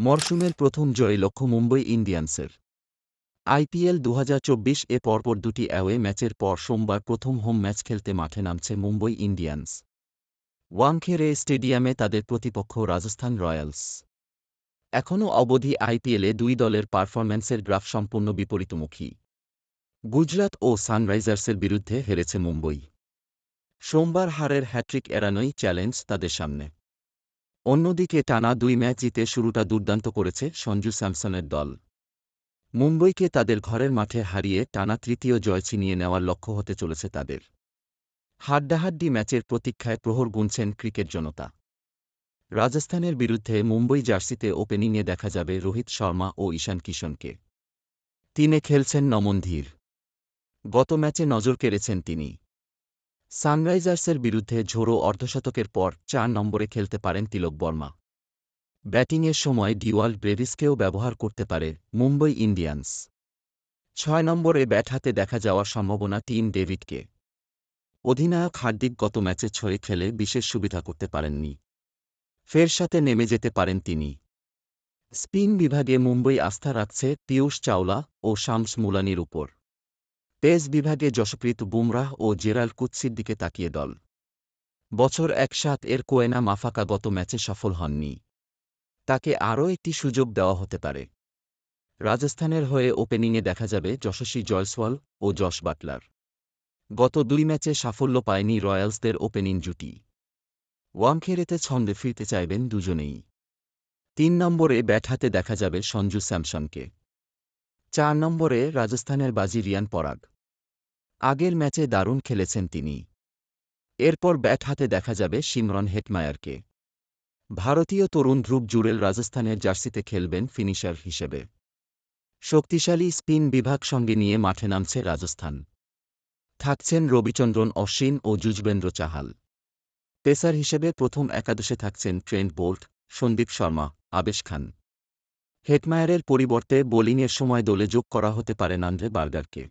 মরশুমের প্রথম জয় লক্ষ্য মুম্বই ইন্ডিয়ান্সের। আইপিএল দু হাজার চব্বিশ এ পরপর দুটি অ্যাওয়ে ম্যাচের পর সোমবার প্রথম হোম ম্যাচ খেলতে মাঠে নামছে মুম্বই ইন্ডিয়ান্স। ওয়াংখেরে স্টেডিয়ামে তাদের প্রতিপক্ষ রাজস্থান রয়্যালস। এখনও অবধি আইপিএলে দুই দলের পারফরম্যান্সের গ্রাফ সম্পূর্ণ বিপরীতমুখী। গুজরাট ও সানরাইজার্সের বিরুদ্ধে হেরেছে মুম্বই। সোমবার হারের হ্যাট্রিক এড়ানোই চ্যালেঞ্জ তাদের সামনে। অন্যদিকে টানা দুই ম্যাচ জিতে শুরুটা দুর্দান্ত করেছে সঞ্জু স্যামসনের দল। মুম্বইকে তাদের ঘরের মাঠে হারিয়ে টানা তৃতীয় জয় ছিনিয়ে নেওয়ার লক্ষ্য হতে চলেছে তাদের। হাড্ডাহাড্ডি ম্যাচের প্রতীক্ষায় প্রহর গুনছেন ক্রিকেট জনতা। রাজস্থানের বিরুদ্ধে মুম্বই জার্সিতে ওপেনিংয়ে দেখা যাবে রোহিত শর্মা ও ঈশান কিশনকে। তিনে খেলছেন নমন ধীর। গত ম্যাচে নজর কেড়েছেন তিনি। সানরাইজার্সের বিরুদ্ধে ঝোড়ো অর্ধশতকের পর চার নম্বরে খেলতে পারেন তিলক বর্মা। ব্যাটিংয়ের সময় ডিওয়াল ব্রেভিসকেও ব্যবহার করতে পারে মুম্বই ইন্ডিয়ান্স। ছয় নম্বরে ব্যাট হাতে দেখা যাওয়ার সম্ভাবনা টিম ডেভিডকে। অধিনায়ক হার্দিক গত ম্যাচে ছয়ে খেলে বিশেষ সুবিধা করতে পারেননি। ফের সাথে নেমে যেতে পারেন তিনি। স্পিন বিভাগে মুম্বই আস্থা রাখছে পীয়ূষ চাওলা ও শামস মুলানির উপর। পেস বিভাগে যশপ্রীত বুমরাহ ও জেরাল কুৎসির দিকে তাকিয়ে দল। বছর এক সাত এর কোয়েনা মাফাকা গত ম্যাচে সফল হননি। তাকে আরও একটি সুযোগ দেওয়া হতে পারে। রাজস্থানের হয়ে ওপেনিংয়ে দেখা যাবে যশস্বী জয়সওয়াল ও জশ বাটলার। গত দুই ম্যাচে সাফল্য পায়নি রয়্যালসদের ওপেনিং জুটি। ওয়াংখেড়েতে ছন্দে ফিরতে চাইবেন দুজনেই। তিন নম্বরে ব্যাট হাতে দেখা যাবে সঞ্জু স্যামসনকে। চার নম্বরে রাজস্থানের বাজি রিয়ান পরাগ। আগের ম্যাচে দারুণ খেলেছেন তিনি। এরপর ব্যাট হাতে দেখা যাবে সিমরন হেটমায়ারকে। ভারতীয় তরুণ ধ্রুব জুরেল রাজস্থানের জার্সিতে খেলবেন ফিনিশার হিসেবে। শক্তিশালী স্পিন বিভাগ সঙ্গে নিয়ে মাঠে নামছে রাজস্থান। থাকছেন রবিচন্দ্রন অশ্বিন ও যুজবেন্দ্র চাহাল। পেসার হিসেবে প্রথম একাদশে থাকছেন ট্রেন্ট বোল্ট, সন্দীপ শর্মা, আবেশ খান। হেটমায়ারের পরিবর্তে বোলিংয়ের সময় দলে যোগ করা হতে পারে নান্দ্রে বার্গারকে।